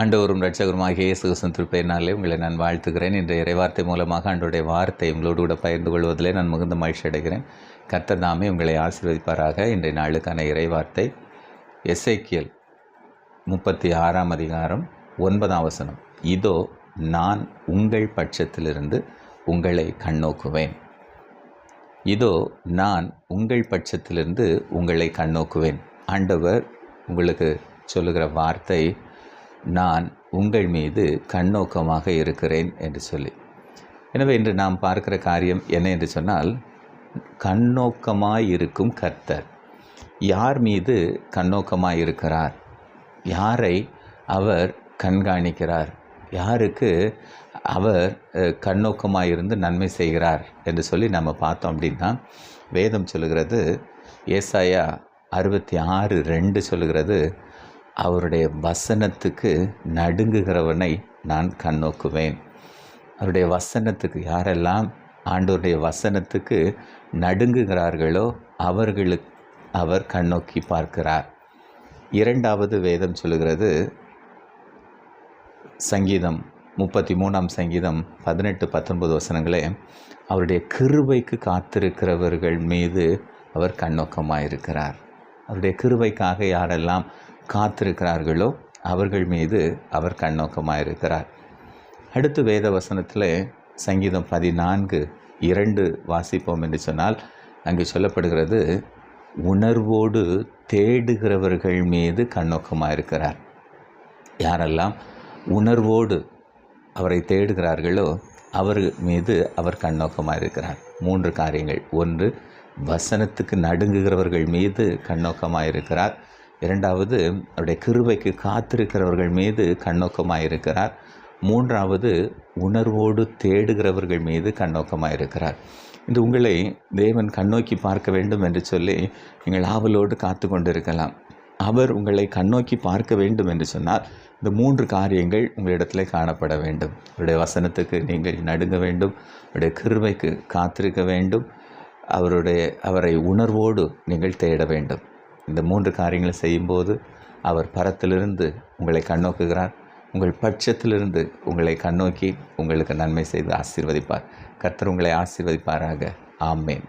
ஆண்டவரும் ரட்சகருமாக இயேசு கிறிஸ்துவின் உங்களை நான் வாழ்த்துகிறேன். இன்று இறைவார்த்தை மூலமாக ஆண்டோடைய வார்த்தை உங்களோடு கூட பகிர்ந்து கொள்வதிலே நான் மிகுந்த மகிழ்ச்சி அடைகிறேன். கர்த்தர் நாமே உங்களை ஆசீர்வதிப்பாராக. இன்றைய நாளுக்கான இறைவார்த்தை எஸ்ஐக்கியல் முப்பத்தி ஆறாம் அதிகாரம் ஒன்பதாம் வசனம். இதோ நான் உங்கள் பட்சத்திலிருந்து உங்களை கண்ணோக்குவேன். இதோ நான் உங்கள் பட்சத்திலிருந்து உங்களை கண்ணோக்குவேன். ஆண்டவர் உங்களுக்கு சொல்லுகிற வார்த்தை நான் உங்கள் மீது கண்ணோக்கமாக இருக்கிறேன் என்று சொல்லி. எனவே இன்று நாம் பார்க்கிற காரியம் என்ன என்று சொன்னால் கண்ணோக்கமாக இருக்கும் கர்த்தர். யார் மீது கண்ணோக்கமாக இருக்கிறார் யாரை அவர் கண்காணிக்கிறார்? யாருக்கு அவர் கண்ணோக்கமாக இருந்து நன்மை செய்கிறார் என்று சொல்லி நம்ம பார்த்தோம் அப்படின்னா வேதம் சொல்லுகிறது ஏசாயா அறுபத்தி ஆறு ரெண்டு சொல்லுகிறது அவருடைய வசனத்துக்கு நடுங்குகிறவனை நான் கண்ணோக்குவேன். அவருடைய வசனத்துக்கு யாரெல்லாம் ஆண்டவருடைய வசனத்துக்கு நடுங்குகிறார்களோ அவர்களுக்கு அவர் கண்ணோக்கி பார்க்கிறார். இரண்டாவது வேதம் சொல்லுகிறது சங்கீதம் முப்பத்தி மூணாம் சங்கீதம் பதினெட்டு பத்தொன்பது வசனங்களே அவருடைய கிருபைக்கு காத்திருக்கிறவர்கள் மீது அவர் கண்ணோக்கமாக இருக்கிறார் அவருடைய கிருபைக்காக யாரெல்லாம் காத்திருக்கிறார்களோ அவர்கள் மீது அவர் கண்ணோக்கமாக இருக்கிறார் அடுத்து வேத வசனத்தில் சங்கீதம் பதினான்கு இரண்டு வாசிப்போம் என்று சொன்னால் அங்கே சொல்லப்படுகிறது உணர்வோடு தேடுகிறவர்கள் மீது கண்ணோக்கமாக இருக்கிறார் யாரெல்லாம் உணர்வோடு அவரை தேடுகிறார்களோ அவர் மீது அவர் கண்ணோக்கமாக இருக்கிறார் மூன்று காரியங்கள். ஒன்று வசனத்துக்கு நடுங்குகிறவர்கள் மீது கண்ணோக்கமாக இருக்கிறார் இரண்டாவது அவருடைய கிருபைக்கு காத்திருக்கிறவர்கள் மீது கண்ணோக்கமாக இருக்கிறார் மூன்றாவது உணர்வோடு தேடுகிறவர்கள் மீது கண்ணோக்கமாக இருக்கிறார் இந்த உங்களை தேவன் கண்ணோக்கி பார்க்க வேண்டும் என்று சொல்லி நீங்கள் ஆவலோடு காத்து கொண்டிருக்கலாம். அவர் உங்களை கண்ணோக்கி பார்க்க வேண்டும் என்று சொன்னால் இந்த மூன்று காரியங்கள் உங்களிடத்தில் காணப்பட வேண்டும். அவருடைய வசனத்துக்கு நீங்கள் நடுங்க வேண்டும். அவருடைய கிருவைக்கு காத்திருக்க வேண்டும். அவருடைய அவரை உணர்வோடு நீங்கள் தேட வேண்டும். இந்த மூன்று காரியங்களை செய்யும்போது அவர் பரத்திலிருந்து உங்களை கண்ணோக்குகிறார். உங்கள் பட்சத்திலிருந்து உங்களை கண்ணோக்கி உங்களுக்கு நன்மை செய்து ஆசீர்வதிப்பார். கர்த்தர் உங்களை ஆசீர்வதிப்பாராக. ஆமேன்.